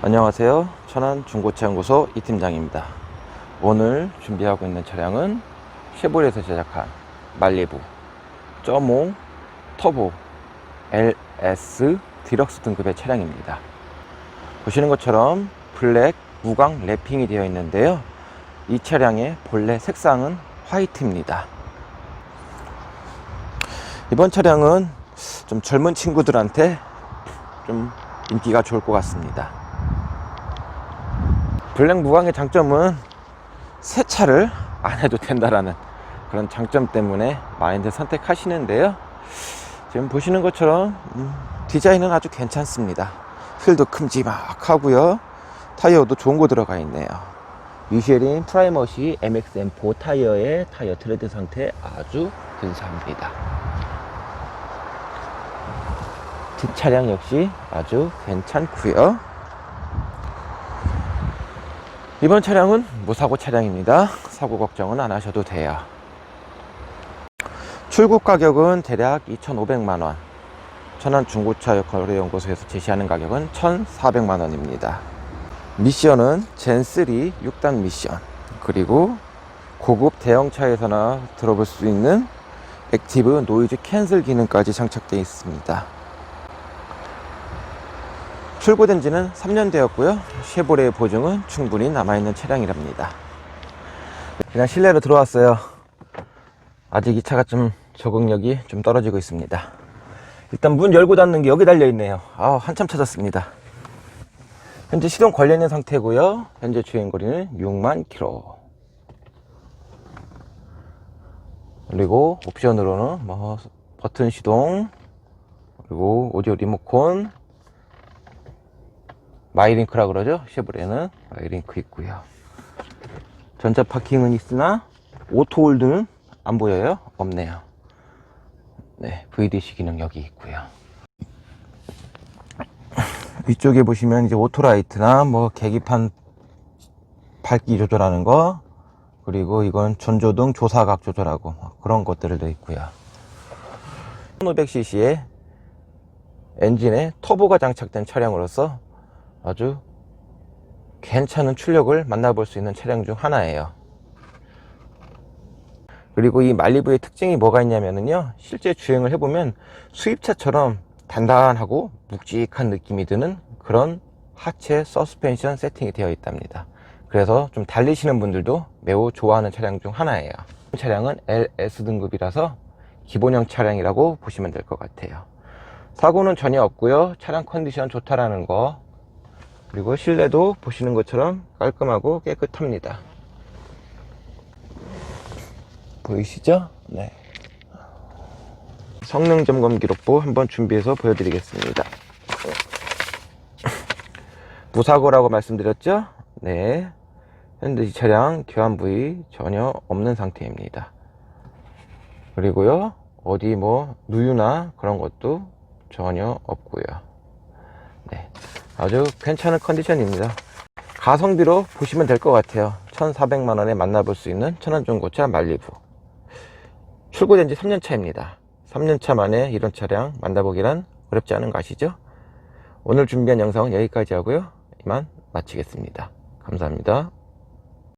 안녕하세요. 천안 중고차 연구소 이 팀장입니다. 오늘 준비하고 있는 차량은 쉐보레에서 제작한 말리부 점오 터보 LS 디럭스 등급의 차량입니다. 보시는 것처럼 블랙 무광 랩핑이 되어 있는데요. 이 차량의 본래 색상은 화이트입니다. 이번 차량은 좀 젊은 친구들한테 좀 인기가 좋을 것 같습니다. 블랙 무광의 장점은 세차를 안 해도 된다라는 그런 장점 때문에 많이들 선택하시는데요. 지금 보시는 것처럼 음, 디자인은 아주 괜찮습니다. 휠도 큼지막하고요. 타이어도 좋은 거 들어가 있네요. 미쉐린 프라이머시 MXM4 타이어의 타이어 트레드 상태 아주 근사합니다. 뒷차량 역시 아주 괜찮고요. 이번 차량은 무사고 차량입니다. 사고 걱정은 안 하셔도 돼요. 출국 가격은 대략 2,500만원. 천안 중고차 거래연구소에서 제시하는 가격은 1,400만원입니다. 미션은 젠3 6단 미션. 그리고 고급 대형차에서나 들어볼 수 있는 액티브 노이즈 캔슬 기능까지 장착되어 있습니다. 출고된 지는 3년 되었고요. 쉐보레의 보증은 충분히 남아있는 차량이랍니다. 그냥 실내로 들어왔어요. 아직 이 차가 좀 적응력이 좀 떨어지고 있습니다. 일단 문 열고 닫는 게 여기 달려있네요. 아 한참 찾았습니다. 현재 시동 걸려있는 상태고요. 현재 주행거리는 6만 킬로. 그리고 옵션으로는 뭐 버튼 시동, 그리고 오디오 리모컨, 마이링크라 그러죠? 쉐보레는? 마이링크 있고요. 전자 파킹은 있으나 오토 홀드는 안 보여요? 없네요. 네 VDC 기능 여기 있고요. 위쪽에 보시면 이제 오토라이트나 뭐 계기판 밝기 조절하는 거 그리고 이건 전조등 조사각 조절하고 뭐 그런 것들도 있고요. 1500cc의 엔진에 터보가 장착된 차량으로서 아주 괜찮은 출력을 만나볼 수 있는 차량 중 하나예요. 그리고 이 말리부의 특징이 뭐가 있냐면요. 실제 주행을 해보면 수입차처럼 단단하고 묵직한 느낌이 드는 그런 하체 서스펜션 세팅이 되어 있답니다. 그래서 좀 달리시는 분들도 매우 좋아하는 차량 중 하나예요. 차량은 LS 등급이라서 기본형 차량이라고 보시면 될 것 같아요. 사고는 전혀 없고요. 차량 컨디션 좋다라는 거 그리고 실내도 보시는 것처럼 깔끔하고 깨끗합니다. 보이시죠? 네. 성능 점검 기록부 한번 준비해서 보여드리겠습니다. 무사고라고 말씀드렸죠? 네. 현재 이 차량 교환 부위 전혀 없는 상태입니다. 그리고요, 어디 뭐, 누유나 그런 것도 전혀 없고요. 네. 아주 괜찮은 컨디션입니다. 가성비로 보시면 될 것 같아요. 1,400만원에 만나볼 수 있는 천안중고차 말리부. 출고된 지 3년 차입니다. 3년 차 만에 이런 차량 만나보기란 어렵지 않은 거 아시죠? 오늘 준비한 영상은 여기까지 하고요. 이만 마치겠습니다. 감사합니다.